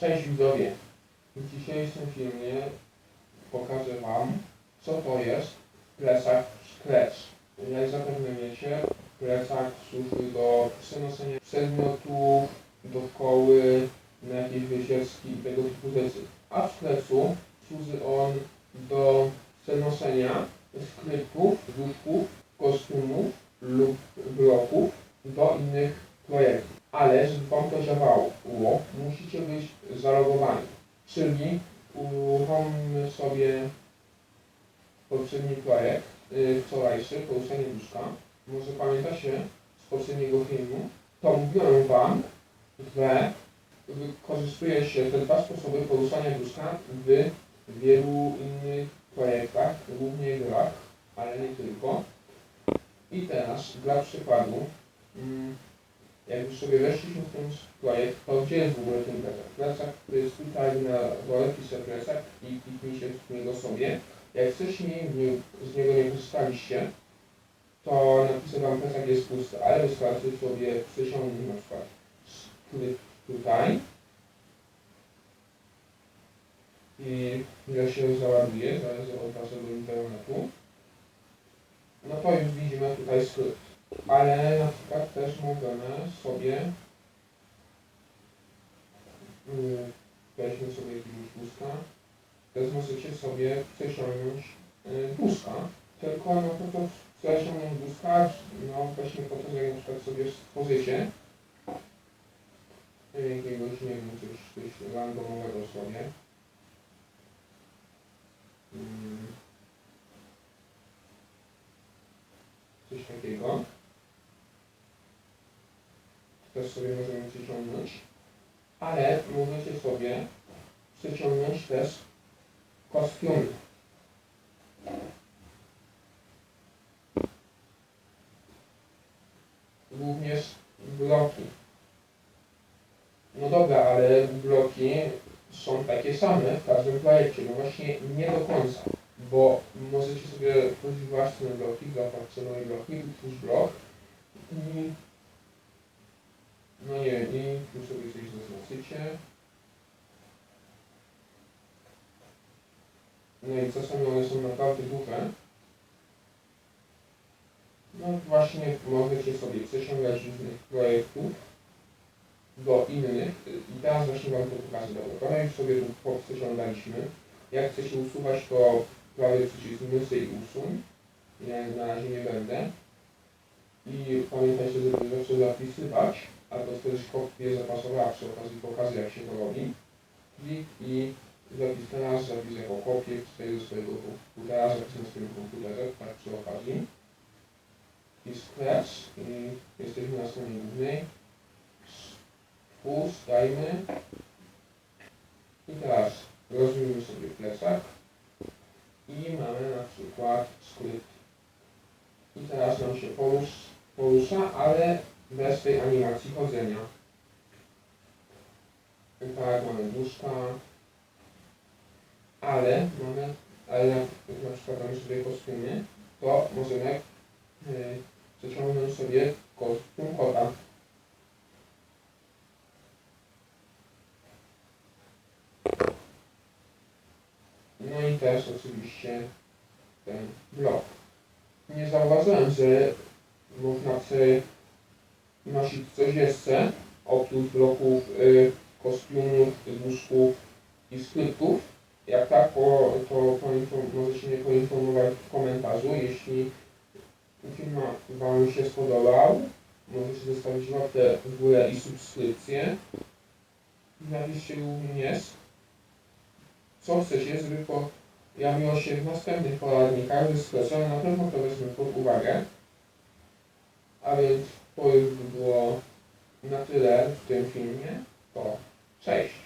Cześć widzowie! W dzisiejszym filmie pokażę Wam, co to jest plecak Scratch. Jak zapewne wiecie, plecak służy do przenoszenia przedmiotów do szkoły, na jakieś wycieczki i tego typu rzeczy. A w Scratchu służy on do przenoszenia skryptów, duszków, kostiumów lub bloków do innych projektów. Ale żeby Wam to działało, musicie być zalogowani. Czyli uruchommy sobie poprzedni projekt, yy, wczorajszy, poruszenie duszka. Może pamiętacie z poprzedniego filmu? To mówiłem Wam, że wykorzystuje się te dwa sposoby poruszania duszka w wielu innych projektach, głównie grach, ale nie tylko. I teraz dla przykładu, mm, jak już sobie weszliśmy w ten projekt, to gdzie jest w ogóle ten plecak? Plecak to jest tutaj na dole, piszę plecak i kliknijcie w niego sobie. Jak wcześniej z niego nie korzystaliście, to napisy wam plecak jest pusty, ale wystarczy sobie przyciągnąć na przykład tutaj i ile się załaduje, zależy od waszego internetu. No to już widzimy tutaj skrypt ale na przykład też możemy sobie yy, weźmy sobie jakiegoś wózka. Też możecie sobie przeciągnąć yy, wózka. Tylko no to to przeciągnąć wózka no weźmy po to, że na przykład sobie stworzycie jakiegoś, nie wiem, coś, coś randomowego sobie. Mm. coś takiego też sobie możemy przyciągnąć, ale możecie sobie przyciągnąć też kostiumy. Również bloki. No dobra, ale bloki są takie same w każdym projekcie. No właśnie nie do końca, bo możecie sobie tworzyć własne bloki, zaoferować bloki, utwórz blok no nie, i tu sobie coś zaznaczycie. No i czasami one są naprawdę duże. No właśnie możecie sobie przesiągać różnych projektów do innych i teraz właśnie Wam to pokażę. Dobra, już sobie tu poprzesiągaliśmy. Jak chcecie usuwać, to prawy przycisk myszy i usuń. Ja na razie nie będę. I pamiętajcie, żeby zawsze zapisywać albo też kopię zapasowe, a przy okazji pokażę jak się to robi. Klik i zapis teraz, zapis jako kopię ze swojego komputera, zapis na swoim komputerze, tak przy okazji. I scratch, i jesteśmy na stronie głównej. Spust, dajmy. I teraz rozwijmy sobie plecak. I mamy na przykład skrypt. I teraz nam się porusz, porusza, ale bez tej animacji chodzenia. Tak, mamy duszka, ale mamy, ale na przykład mamy sobie kostiumy, to możemy yy, przeciągnąć sobie kostium kota. No i też oczywiście ten blok. Nie zauważyłem, że można przy nosić coś jeszcze, oprócz bloków, y, kostiumów, łóżków i skryptów. Jak tak, to, to poinform- możecie mnie poinformować w komentarzu. Jeśli film Wam się spodobał, możecie zostawić łapkę w górę i subskrypcję. Napiszcie również, co chcecie, żeby pojawiło się w następnych poradnikach ze. Na pewno to wezmę pod uwagę. A więc to już by było na tyle w tym filmie. To cześć!